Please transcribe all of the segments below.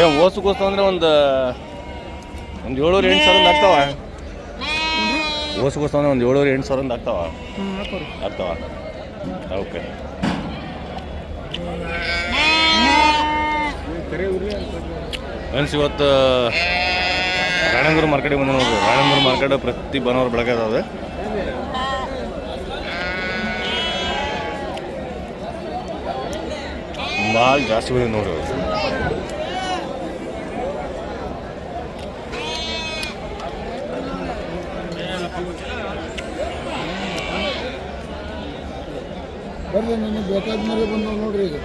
ಏನು ಓಸುಗೋಸ್ತು ಅಂದ್ರೆ ಒಂದು ಒಂದು ಏಳೂರು ಎಂಟು ಸಾವಿರ ಆಗ್ತಾವ. ಓಸುಗೋಸ್ತು ಅಂದ್ರೆ ಒಂದು ಏಳೂರು ಎಂಟು ಸಾವಿರ ಆಗ್ತಾವ. ಆಗ್ತಾವ. ಓಕೆ. ಫ್ರೆಂಡ್ಸ್, ಇವತ್ತು, ರಾಣಂಗೂರು ಮಾರ್ಕೆಟ್ ಬಂದು ನೋಡ್ರಿ. ರಾಣಂಗೂರು ಮಾರ್ಕೆಟ್ ಪ್ರತಿ ಭಾನುವಾರ ಬೆಳಗ್ಗೆ ಅದಾವೆ. ಭಾಳ ಜಾಸ್ತಿ ಬಂದಿದೆ ನೋಡ್ರಿ. ಬರ್ರಿ ನನಗೆ ಬೇಕಾದ ಮೇಲೆ ಬಂದವು ನೋಡ್ರಿ ಈಗ.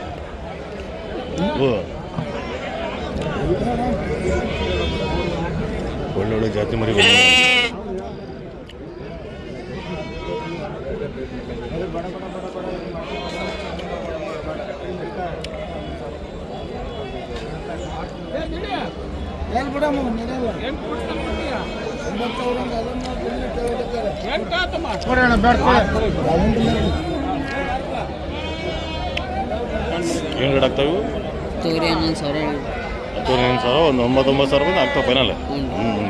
ಒಳ್ಳೊಳ್ಳೆ ಜಾತಿ ಮರಿ ಬಂದಿದೆ ಎಲ್ಲಿ ಬಿಡಮ್ಮ ನಡೆಯಲ್ಲ ಒಂಬತ್ತು ಸಾವಿರ ಅದನ್ನು ಅಣ್ಣ, ಬ್ಯಾಡ ಕೊಡಿ. ಅದೊಂದು ಮೇಲೆ. ಏನು ರೇಟ್ ಆಗ್ತಾವೆ ಇವು? ತೊಗರಿ ಹನ್ನೊಂದು ಸಾವಿರ ಒಂದು ಒಂಬತ್ತೊಂಬತ್ತು ಸಾವಿರ ಬಂದು ಆಗ್ತಾವೆ ಫೈನಲ್ ಹ್ಞೂ. ಹ್ಞೂ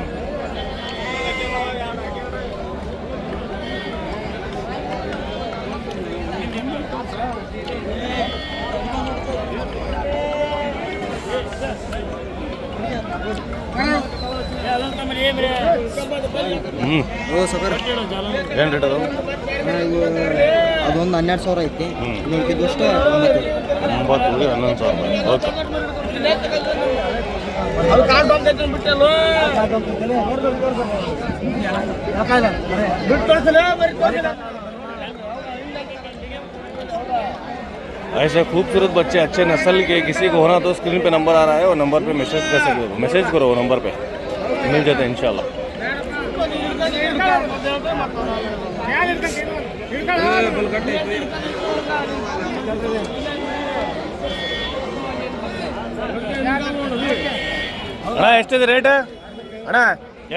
ಹ್ಞೂ ಹ್ಞೂ ಓ ಸಕರ ಏನು ರೇಟ್ ಅದಾವೆ ಅದೊಂದು ಹನ್ನೆರಡು ಸಾವಿರ ಐತಿ ಹ್ಮ್. ಇದೊಂದು ಅಷ್ಟೇ ಒಂಬತ್ತು ಒಂಬತ್ತು ಉಳಿ ಹನ್ನೊಂದು ಸಾವಿರ ಓಕೆ ऐसे खूबसूरत बच्चे अच्छे नस्ल के किसी को होना तो स्क्रीन पे नंबर आ रहा है और नंबर पे मैसेज कर सकते हो मैसेज करो वो नंबर पे मिल जाते हैं इंशाल्लाह ಅಣ್ಣ ಎಷ್ಟಿದೆ ರೇಟ್? ಅಣ್ಣ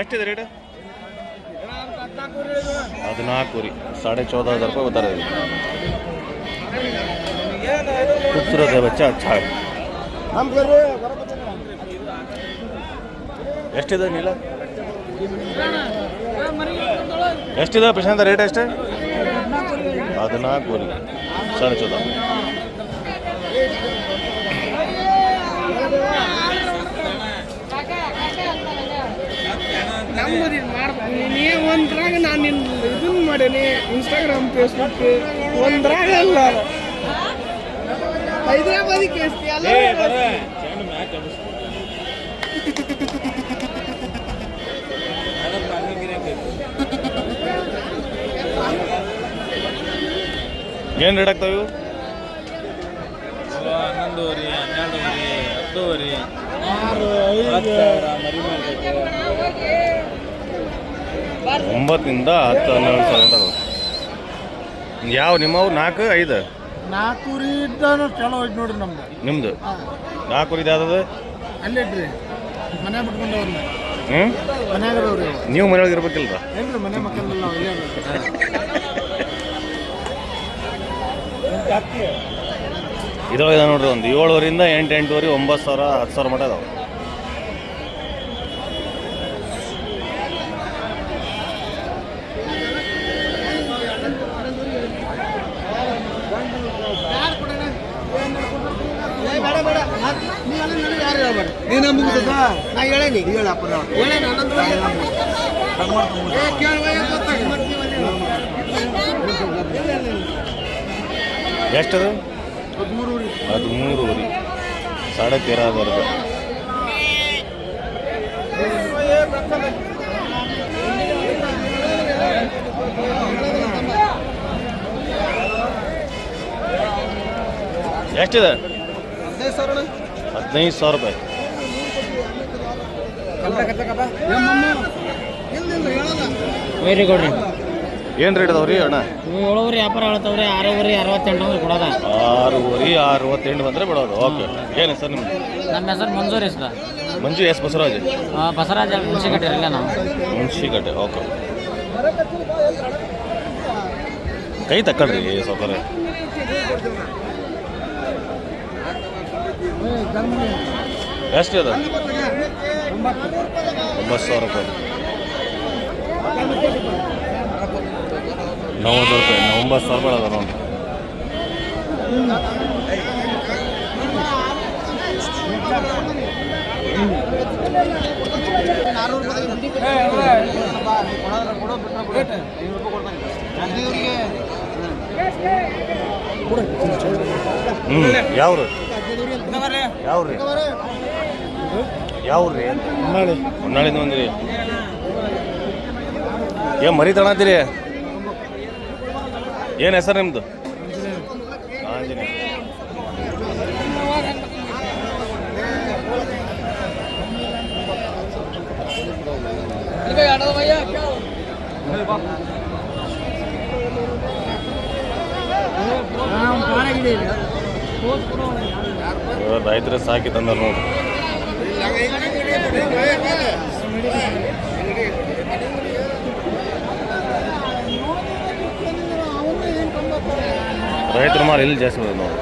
ಎಷ್ಟಿದೆ ರೇಟ್? ಹದಿನಾಲ್ಕು ರೀ ಸಾಡೆ ಚೌದ ಹಜಾರ ರೂಪಾಯಿ ಬತ್ತಾರೆ ಕುತ್ತಿರೋದೆ ಬಚ್ಚ ಅಚ್ಚಾ ಎಷ್ಟಿದೆ ನೀಲ? ಎಷ್ಟಿದೆ ಪ್ರಶಾಂತ ರೇಟ್ ಎಷ್ಟೇ ಹದಿನಾಲ್ಕು ಸರಿ ಚೂದ. ನೀವು ಒಂದ್ರಾಗ ನಾನು ನಿನ್ನ ಇದನ್ನ ಮಾಡೀನಿ ಇನ್ಸ್ಟಾಗ್ರಾಮ್ ಫೇಸ್ಬುಕ್ ಒಂದ್ರಾಗ ಅಲ್ಲ. ಹೈದ್ರಾಬಾದಿ ಕೇಸ್ತಿ ಅಲ್ಲ ಏನು ರೇಟ್ ಆಗ್ತಾವೆ ಇವು? ಹನ್ನೊಂದುವರೆ ಹನ್ನೆರಡುವರೆ ಹತ್ತುವರೆ ಒಂಬತ್ತಿಂದ ಹತ್ತು ಹನ್ನೆರಡು ಸಾವಿರ ಯಾವ ನಿಮ್ಮವು ನಾಲ್ಕು ಐದು? ನಾಲ್ಕು ಇದ್ದಾನು ಚಲೋ ಐತಿ ನೋಡ್ರಿ ನಮ್ದು. ನಿಮ್ದು? ನಾಲ್ಕು ಇದು ಯಾವ್ದು ಅಲ್ಲಿಡ್ರಿ ಮನೆ ಬಿಟ್ಕೊಂಡವ್ರನ್ನ ಹ್ಞೂ ಮನೆಯಾಗ ನೀವು ಮನೆಯೊಳಗೆ ಇರ್ಬೇಕಿಲ್ರ ಏನ್ರಿ ಮನೆ ಮಕ್ಕಳೆಲ್ಲ ಇದ್ರೊಳಗೆ ಇದೆ ನೋಡ್ರಿ ಒಂದು ಏಳುವರಿಂದ ಎಂಟು, ಎಂಟುವರೆ, ಒಂಬತ್ತು ಸಾವಿರ, ಹತ್ತು ಸಾವಿರ ಮಟ್ಟ ಇದಾವೆ. ನೀನು ನಾ ಹೇಳೇನಿ ಹೇಳಪ್ಪ ಎಷ್ಟದು? ಹದಿಮೂರು ಹದಿಮೂರುವರೆ. ಸಾಡೆ ತೇರ ಹಜಾರ ರೂಪಾಯಿ ಎಷ್ಟಿದೆ? ಹದಿನೈದು ಸಾವಿರ ಹದಿನೈದು ಸಾವಿರ ರೂಪಾಯಿ. ವೆರಿ ಗುಡ್ ರೀ ಏನು ರೇಟ್ ಅದಾವ್ರಿ ಅಣ್ಣ? ಏಳುವರೆ ವ್ಯಾಪಾರ ಹೇಳ್ತಾವ್ರಿ ಆರೂವರೆ ಅರವತ್ತೆಂಟು ಅಂದ್ರೆ ಕೊಡೋದ. ಆರೂವರೆ ಅರವತ್ತೆಂಟು ಬಂದರೆ ಬಿಡೋದು. ಓಕೆ ಏನು ಸರ್ ನಿಮ್ದು? ನಮ್ಮ ಹೆಸರು ಮಂಜೂರಿ ಸರ್. ಮಂಜು ಎಸ್ ಬಸವರಾಜ್. ಬಸವರಾಜ್ ಹುಣಸಿಕಟ್ಟೆ ಇರಲಿಲ್ಲ ನಾವು. ಮುನ್ಸಿಗಟ್ಟೆ ಓಕೆ ಕೈ ತಕ್ಕಳ್ರಿ ಸೌಕರ್ಯ. ಎಷ್ಟು ಅದ ಒಂಬತ್ತು ಸಾವಿರ ರೂಪಾಯಿ. ನವ್ವತ್ತು ರೂಪಾಯಿ ಒಂಬತ್ತು ಸಾವಿರ ರೂಪಾಯಿ ಅದ ನೋಡಿ ಹ್ಞೂ ಯಾವ್ರು? ಯಾವ್ರಿ? ಹೊನ್ನಾಳಿಂದ ಬಂದಿರಿ. ಏ ಮರಿ ಏನು ಹೆಸರು ನಿಮ್ಮದು ರೈತರ ಸಾಕಿ ತಂದರು ನೋಡಿ. ರೈತರ ಮಾರು ಇಲ್ಲಿ ಜಾಸ್ತಿ ಬರೋದು ನೋಡಿ.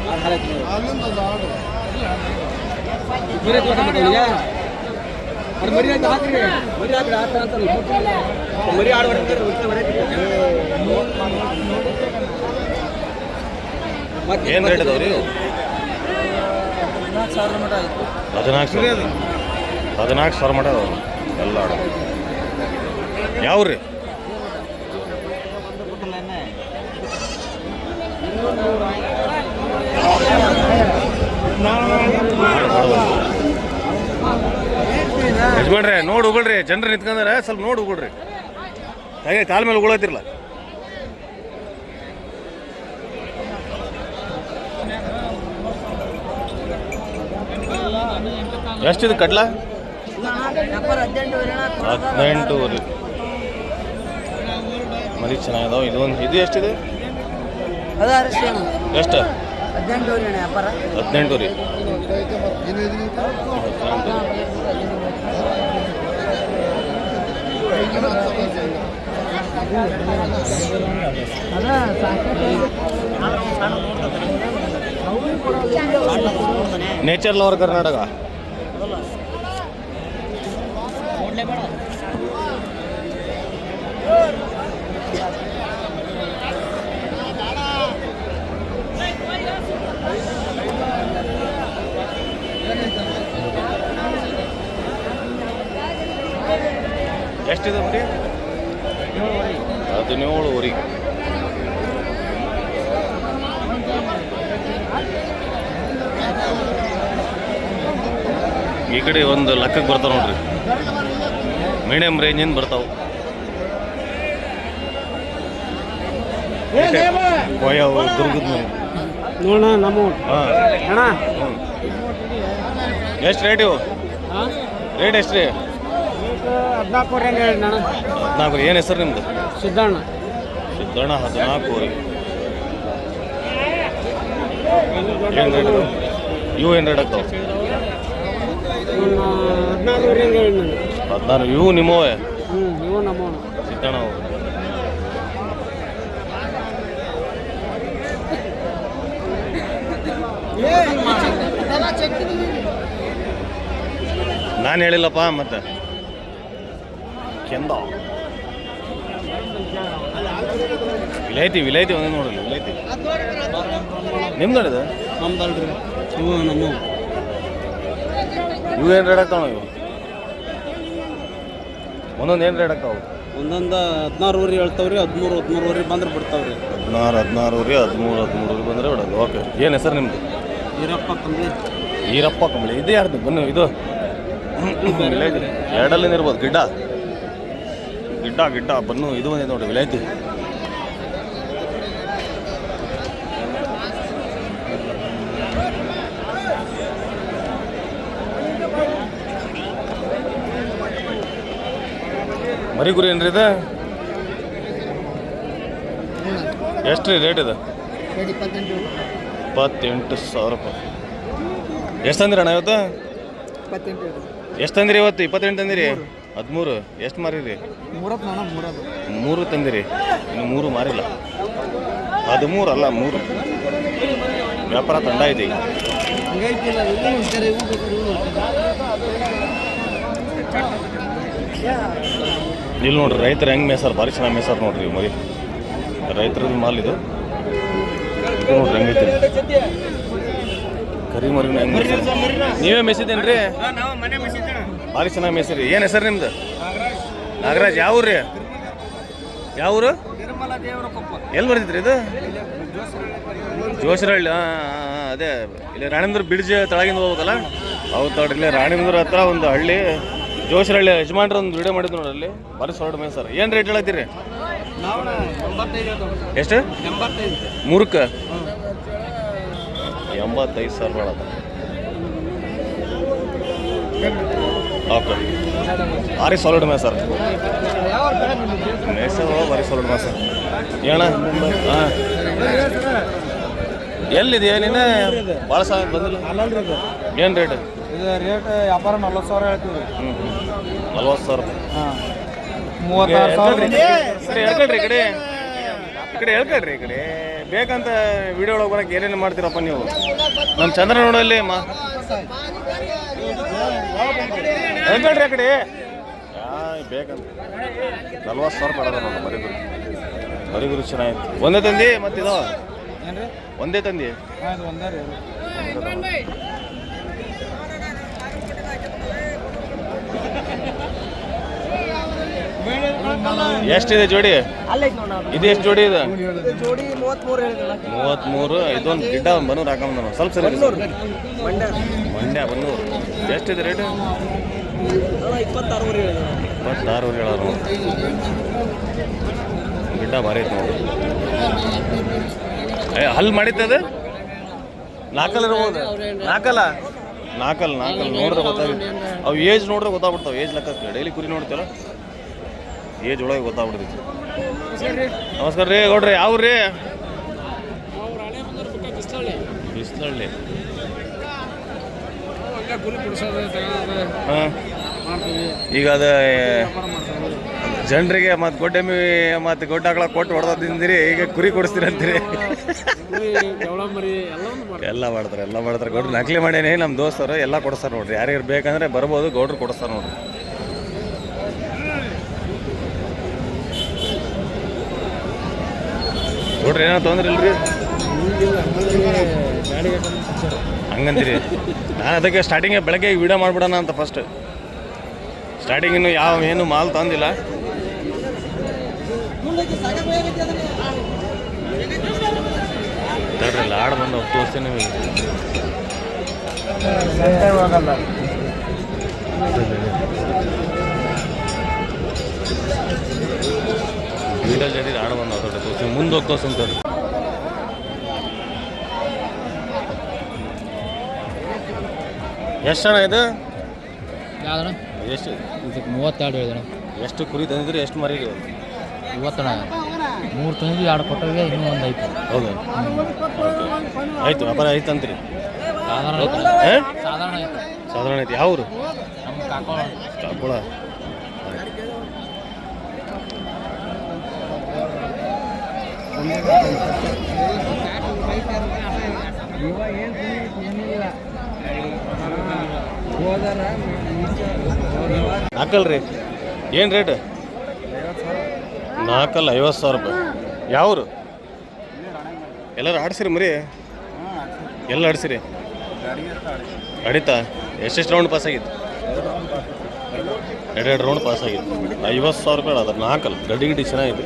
ಮತ್ತೆ ಅಲ್ಲಿಂದ ಅದು ಆಡು ಮರಿ ಆಡ್ಬಾರ್ದು ಏನು ರೇಟ್ ಅದಾವ ರೀ ಹದಿನಾಲ್ಕು ಸಾವಿರ ಹದಿನಾಲ್ಕು ಸಾವಿರ ಮಟ ಎಲ್ಲ ಆಡ. ಯಾವ ರೀ ಯಜಮಾನ್ರೆ ನೋಡಿ ಉಗುಳ್ರಿ. ಜನರು ನಿಂತ್ಕೊಂಡ್ರೆ ಸ್ವಲ್ಪ ನೋಡಿ ಉಗುಳ್ರಿ. ಹಾಗೆ ಕಾಲ ಮೇಲೆ ಉಗುಳತ್ತಿರಲ್ಲ ಎಷ್ಟಿದೆ ಕಡ್ಲ ಹದಿನೆಂಟೂವರೆ ಮರಿ ಚೆನ್ನಾಗಿದಾವೆ. ಇದೊಂದು ಇದು ಎಷ್ಟಿದೆ? ಎಷ್ಟು? ಹದಿನೆಂಟು ಹದಿನೆಂಟು ರೀ. Nature lover Karnataka. ಎಷ್ಟಿದೆ ಮರಿ ಹದಿನೇಳುವರೆ ಈ ಕಡೆ ಒಂದು ಲೆಕ್ಕಕ್ಕೆ ಬರ್ತಾರೆ ನೋಡ್ರಿ. ಮೀಡಿಯಂ ರೇಂಜಿಂದ ಬರ್ತಾವ? ಕೊಯ್ಯವು ದುರ್ಗದ ನೋಡ ನಮ್ಮ ಅಣ್ಣ. ಎಷ್ಟು ರೇಟ್ ಇವು? ರೇಟ್ ಎಷ್ಟು ರೀ? ಹದಿನಾಲ್ಕು ಏನ್ ಅಣ್ಣ? ಹದಿನಾಲ್ಕು ಏನು ಹೆಸರು ನಿಮ್ದು? ಸಿದ್ದಣ್ಣ. ಸಿದ್ದಣ್ಣ ಹದಿನಾಲ್ಕು ರೀ ಏನು ರೇಟ್ ಇವು? ಏನ್ ರೇಟ್ ಆಗ್ತಾವೆ? ಹದಿನಾಲ್ಕು ಹದಿನಾರು ಇವು ನಿಮ್ಮವೇ? ಹ್ಞೂ ಇವು ನಮ್ಮ ಸಿದ್ದಣ್ಣ ನಾನು ಹೇಳಿಲ್ಲಪ್ಪ ಮತ್ತೆ. ಕೆಂದ. ವಿಲೈತಿ ವಿಲೈತಿ ಒಂದೇ ನೋಡಲ್ಲ ವಿಲೈತಿ ನಿಮ್ದು ನೋಡಿದ ನಮ್ದಲ್ರಿ ಇವು ನಮ್ಮ ಇವು ಏನು ರೇಟ್ ಆಗ್ತಾವ ಇವು? ಒಂದೊಂದು ಏನು ರೇಟ್ ಆಗ್ತಾವೆ ಒಂದೊಂದು ಹದಿನಾರುವರೆ ಹೇಳ್ತಾವ್ರಿ ಹದಿಮೂರು ಊರಿ ಬಂದ್ರೆ ಬಿಡ್ತಾವ್ರಿ. ಹದಿನಾರು ಹದಿನಾರು ಊರಿ ಹದಿಮೂರು ಹದಿಮೂರು ಊರಿ ಬಂದರೆ ಬಿಡೋದು ಓಕೆ. ಏನು ಹೆಸರು ನಿಮ್ಮದು ಈರಪ್ಪ ಕಂಬಳಿ. ಈರಪ್ಪ ಕಂಬಳಿ. ಇದು ಯಾರ್ದು? ಬನ್ನಿ ಇದು ಎರಡಲ್ಲಿ ಇರ್ಬೋದು ಗಿಡ್ಡ. ಗಿಡ್ಡ ಗಿಡ್ಡ. ಬನ್ನು ಇದು ಬಂದಿದೆ ನೋಡಿ ವಿಲೇಜ್. ಮರಿ ಗುರಿ ಏನ್ರಿ ಇದು? ಎಷ್ಟು ರೀ ರೇಟ್ ಇದು ಇಪ್ಪತ್ತೆಂಟು. ಸಾವಿರ ರೂಪಾಯಿ. ಎಷ್ಟು ಅಂದಿರಣ್ಣ ಇವತ್ತು? ಇಪ್ಪತ್ತೆಂಟು ಎಷ್ಟು ತಂದಿರಿ ಇವತ್ತು? ಇಪ್ಪತ್ತೆಂಟು ತಂದಿರಿ? ಹದಿಮೂರು. ಎಷ್ಟು ಮಾರಿರಿ? ಮೂರು ತಂದಿರಿ. ಇನ್ನು ಮೂರು ಮಾರಿಲ್ಲ. ಹದಿಮೂರು ಅಲ್ಲ ಮೂರು. ವ್ಯಾಪಾರ ತಂಡ ಇದೆ ಈಗ. ಇಲ್ಲಿ ನೋಡ್ರಿ ರೈತರು ಹೆಂಗೆ ಮೇಸಾರ ಭಾರಿ ಚೆನ್ನಾಗಿ ಮೇಸಾರ ನೋಡ್ರಿ ಇವು ಮರಿ. ರೈತರದ್ದು ಮಾಲ್ ಇದು. ನೋಡ್ರಿ ಹೆಂಗೈತಿ ಕರಿ ಮರಿ ಹೆಂಗೆ. ನೀವೇ ಮೇಸಿದ್ದೇನ್ರಿ ಭಾರಿ ಚೆನ್ನಾಗಿ ಮೇಸಿರಿ ಏನು ಹೆಸರು ನಿಮ್ದು? ನಾಗರಾಜ್. ಯಾವ ಯಾವೂರು ಯಾವ ಊರು? ಎಲ್ಲಿ ಬರ್ತಿದ್ರಿ ಇದು? ಜೋಶರಹಳ್ಳಿ. ಹಾಂ ಅದೇ. ಇಲ್ಲಿ ರಾಣೇಂದ್ರ ಬಿಡ್ಜ್ ತಳಗಿಂದ ಹೋಗ್ಬೇಕಲ್ಲ ಹೌದು ತಗೊಳ್ರಿ ಇಲ್ಲಿ ರಾಣೇಂದ್ರ ಹತ್ರ ಒಂದು ಹಳ್ಳಿ. ಜೋಶರಹಳ್ಳಿ ಯಜಮಾನ್ರ ಒಂದು ವಿಡಿಯೋ ಮಾಡಿದ್ರು ನೋಡಿ ಅಲ್ಲಿ. ಭಾರಿ ಸೊರಡು ಮೇ ಸರ್. ಏನು ರೇಟ್ ಹೇಳತ್ತೀರಿ? ಎಷ್ಟು? ಮೂರಕ್ಕೆ? ಎಂಬತ್ತೈದು ಸಾವಿರ ಮಾಡೋದು. ಓಕೆ. ಭಾರಿ ಸಾಲಿಡ್ ಮೇ ಸರ್. ಮೇಸರ್ ಭಾರಿ ಸಾಲಿಡ್ ಮೇ ಸರ್. ಏನ ಹಾಂ. ಎಲ್ಲಿದೆಯಾ ನೀನು? ಭಾಳ ಸಾವಿರ ಬಂದಿಲ್ಲ. ಏನು ರೇಟ್ ಇದು ರೇಟ್ ವ್ಯಾಪಾರ ನಲ್ವತ್ತು ಸಾವಿರ ಹೇಳ್ತೀವಿ ಹ್ಞೂ ನಲ್ವತ್ತು ಸಾವಿರ ರೂಪಾಯಿ. ಹಾಂ. ಮೂವತ್ತಾರು ಸಾವಿರ ಈ ಕಡೆ ಹೇಳ್ಕೊಳ್ರಿ ಈ ಕಡೆ. ಈ ಕಡೆ ಹೇಳ್ಕೊಳ್ರಿ ಈ ಕಡೆ. ಬೇಕಂತ ವಿಡಿಯೋ ಒಳಗೆ ಬರಕ್ಕೆ ಏನೇನು ಮಾಡ್ತೀರಪ್ಪ ನೀವು? ನಮ್ಮ ಚಂದ್ರ ನೋಡಲ್ಲಿ ಮಾ. ಹೇಳ್ಕೊಳ್ರಿ ಆ ಕಡೆ. ಯಾ ಬೇಕಂತ. ನಲ್ವತ್ತು ಸಾವಿರ ಕೊಡೋದ ನೋಡಿ ಮರಿಗುರು. ಮರಿಗುರು ಚೆನ್ನಾಗಿತ್ತು. ಒಂದೇ ತಂದಿ ಮತ್ತಿದು? ಒಂದೇ ತಂದಿ? ಹಾಂ ಇದು ಒಂದೇ ರೀ. ಎಷ್ಟಿದೆ ಜೋಡಿ? ಇದು ಎಷ್ಟು ಜೋಡಿ ಇದೆ? ಮೂವತ್ತ್ಮೂರು ಮೂವತ್ತ್ಮೂರು ಇದೊಂದು ಗಿಡ್ಡ ಬನ್ನೂರು ಹಾಕೊಂಡ್ ನಾನು ಸ್ವಲ್ಪ ಸರಿ ಮಂಡ್ಯ. ಬನ್ನೂರು. ಎಷ್ಟಿದೆ ರೇಟ್? ಇಪ್ಪತ್ತಾರು ಹೇಳೋರು. ಗಿಡ್ಡ ಭಾರಿ ಐತೆ ನೋಡಿ. ಹಲ್ ಅದು? ನಾಲ್ಕಲ್ ಇರ್ಬೋದು. ನಾಲ್ಕಲ್ಲ ನಾಲ್ಕಲ್ ನಾಕಲ್. ನೋಡಿದ್ರೆ ಗೊತ್ತಾಗುತ್ತೆ ಅವು ಏಜ್ ನೋಡಿದ್ರೆ ಗೊತ್ತಾಗ್ಬಿಡ್ತಾವೆ. ಏಜ್ ಲೆಕ್ಕ ಡೈಲಿ ಕುರಿ ನೋಡ್ತೀರ ಏಜ್ ಒಳಗೆ ಗೊತ್ತಾಗ್ಬಿಡ್ತೈತಿ. ನಮಸ್ಕಾರ ರೀ, ಗೌಡ್ರಿ ಯಾವ ರೀ? ಬಿಸ್ಲಳ್ಳಿ ಹಾಂ. ಈಗ ಅದ, ಜನರಿಗೆ ಮತ್ತು ಗೊಡ್ಡೆಮ್ಮಿ ಮತ್ತು ಗೊಡ್ಡ ಹಾಕಳ ಕೊಟ್ಟು ಹೊಡೆದ ತಿಂದಿರಿ, ಈಗ ಕುರಿ ಕೊಡಿಸ್ತೀರಿ ಅಂತೀರಿ. ಎಲ್ಲ ಮಾಡ್ತಾರೆ ಎಲ್ಲ ಮಾಡ್ತಾರೆ. ಗೌಡ್ರು ನಕಲಿ ಮಾಡೇನಿ ನಮ್ಮ ದೋಸ್ತರು? ಎಲ್ಲ ಕೊಡಿಸ್ತಾರೆ ನೋಡ್ರಿ. ಯಾರಿಗಾರು ಬೇಕಂದ್ರೆ ಬರ್ಬೋದು, ಗೌಡ್ರು ಕೊಡಿಸ್ತಾರೆ ನೋಡ್ರಿ. ನೋಡ್ರಿ ಏನೋ ತೊಂದ್ರೆ ಇಲ್ರಿ? ಹಂಗಂತೀರಿ. ನಾನು ಅದಕ್ಕೆ ಸ್ಟಾರ್ಟಿಂಗೇ ಬೆಳಗ್ಗೆ ವಿಡಿಯೋ ಮಾಡ್ಬಿಡೋಣ ಅಂತ ಫಸ್ಟ್ ಸ್ಟಾರ್ಟಿಂಗ್ ಇನ್ನು ಯಾವ ಏನು ಮಾಲ್ ತಂದಿಲ್ಲ. ಲಾಡ್ ಬಂದು ತೋರಿಸ್ತೀನಿ ನಿಮಗೆ. ವಿಡಿಯೋ ಜಡಿ ಲಾಡ್ ತೋರಿಸಿ ತೋರಿಸ್ತೀನಿ ಮುಂದೆ ಹೋಗಿ ತೋರಿಸ್ತೀನಿ ಎಷ್ಟು ಅಣ್ಣ ಇದು? ಯಾವ್ದಣ್ಣ? ಎಷ್ಟು? ಇದಕ್ಕೆ ಮೂವತ್ತೆರಡು ಹೇಳಿದಣ ಎಷ್ಟು ಕುರಿ ತಂದಿದ್ರಿ ಎಷ್ಟು ಮರಿ ಇವತ್ತಣ ಮೂರು ತಂದಿ ಎರಡು ಕೊಟ್ಟವೆ ಇನ್ನೂ ಒಂದು ಐತೆ. ಹೌದು? ಆಯ್ತು ವ್ಯಾಪಾರ ಐತೆ ಅಂತೀರಿ. ಸಾಧಾರಣ ಸಾಧಾರಣ ಐತೆ. ಸಾಧಾರಣ ಐತಿ. ಯಾವ ಊರು ನಮ್ಮ ಕಾಕೋಳ. ಕಾಕೊಳ. ನಾಲ್ಕಲ್ರಿ? ಏನು ರೇಟ್ ನಾಲ್ಕಲ್ಲ, ಐವತ್ತು ಸಾವಿರ ರೂಪಾಯಿ. ಯಾವ್ರು? ಎಲ್ಲರೂ ಆಡಿಸ್ರಿ ಮರಿ? ಎಲ್ಲ ಆಡಿಸ್ರಿ ಅಡಿತಾ ಎಷ್ಟೆಷ್ಟು ರೌಂಡ್ ಪಾಸ್ ಆಗಿತ್ತು? ಎರಡೆರಡು ರೌಂಡ್ ಪಾಸ್ ಆಗಿತ್ತು. ಐವತ್ತು ಸಾವಿರ ರೂಪಾಯಿ ಅದ ನಾಲ್ಕಲ್ಲ. ಗಡ್ಡಿ ಗಿಡ್ಡಿ ಚೆನ್ನಾಗಿದೆ.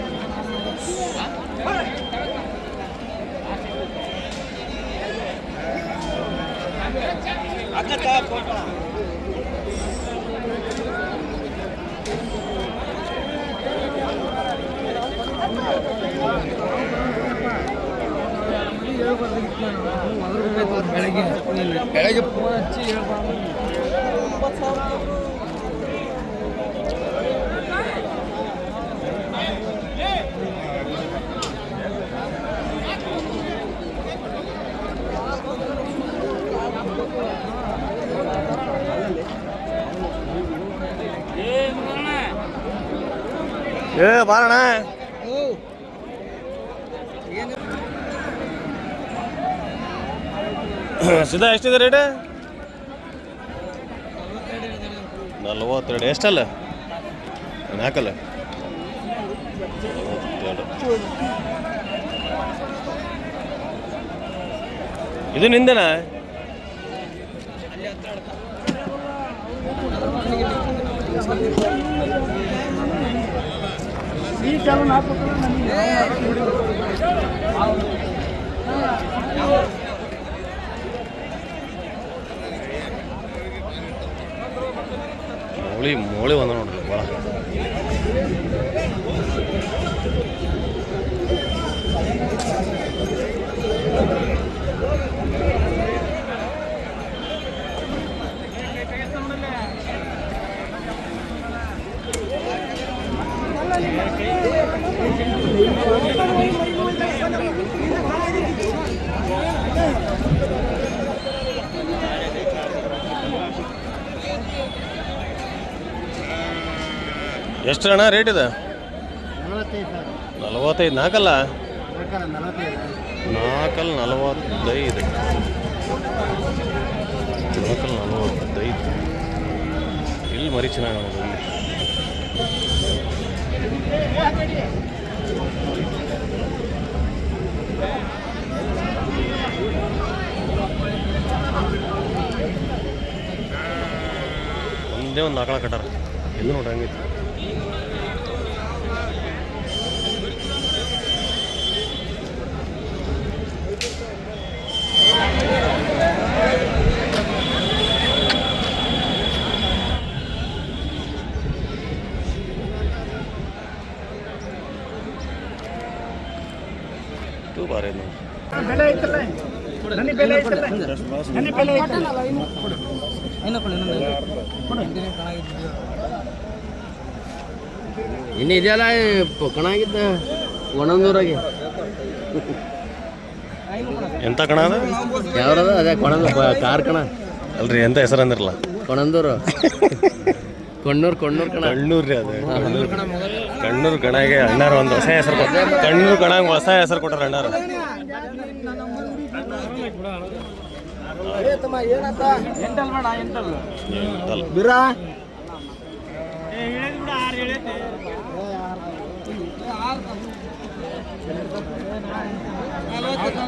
ಬೆಳಗ್ಗೆ ಬೆಳಗ್ಗೆ ಫೋನ್ ಹಚ್ಚಿ ಏ ಬಾರಣ್ಣ ಸಿದ್ಧ ಎಷ್ಟಿದೆ ರೇಟ್ ನಲ್ವತ್ತೆರಡು ಎಷ್ಟಲ್ಲ? ಹಾಕಲ್ಲ. ಇದು ನಿಂದೆನಾ? ಈ ಚಾಲು ನಾಲ್ಕು ನನಗೆ ಎಷ್ಟು ಅಣ್ಣ ರೇಟ್ ಇದೆ? ನಲವತ್ತೈದು ನಾಲ್ಕಲ್ಲ? ನಾಲ್ಕಲ್ಲಿ ನಲವತ್ತೈದು. ನಾಲ್ಕಲ್ಲಿ ನಲವತ್ತೈದು. ಇಲ್ಲಿ ಮರಿ ಚೆನ್ನಾಗಿ ಒಂದೇ ಒಂದು ಆಕಳ ಕಟ್ಟಾರ. ಎಲ್ಲೂ ನೋಡಿ ಹಂಗೈತಿ ತೂ ಬಾರಿ ಐತ್ ನೋಡಿ ಬೆಲೆ ಐತಲ್ಲ ನನಗೆ ಬೆಲೆ ಐತಲ್ಲ ನನಗೆ ಬೆಲೆ ಐತಲ್ಲ ಇನ್ನು ಇದೆಯಲ್ಲ ಕಣಾಗಿದ್ದ ಒಣಂದೂರಾಗೆ ಎಂತ ಕಣ ಅದ? ಯಾವ್ರದ? ಅದೇ ಕೊಣಂದ ಕಾರ್ ಕಣ. ಅಲ್ರಿ ಎಂತ ಹೆಸರು ಅಂದಿರಲ್ಲ? ಕೊಣಂದೂರು. ಕೊಣ್ಣೂರು ಕೊಣ್ಣೂರು ಕಣ. ಕಣ್ಣೂರು ರೀ ಅದು. ಕಣ್ಣೂರು ಕಣ್ಣೂರು ಕಣಗೆ ಅಣ್ಣಾರು ಒಂದು ಹೊಸ ಹೆಸರು ಕೊಟ್ಟ ಕಣ್ಣೂರು ಕಣಗೆ ಹೊಸ ಹೆಸರು ಕೊಟ್ಟಾರ ಅಣ್ಣಾರು. ಎಂತಲ್ಲ. ಬಿರಾ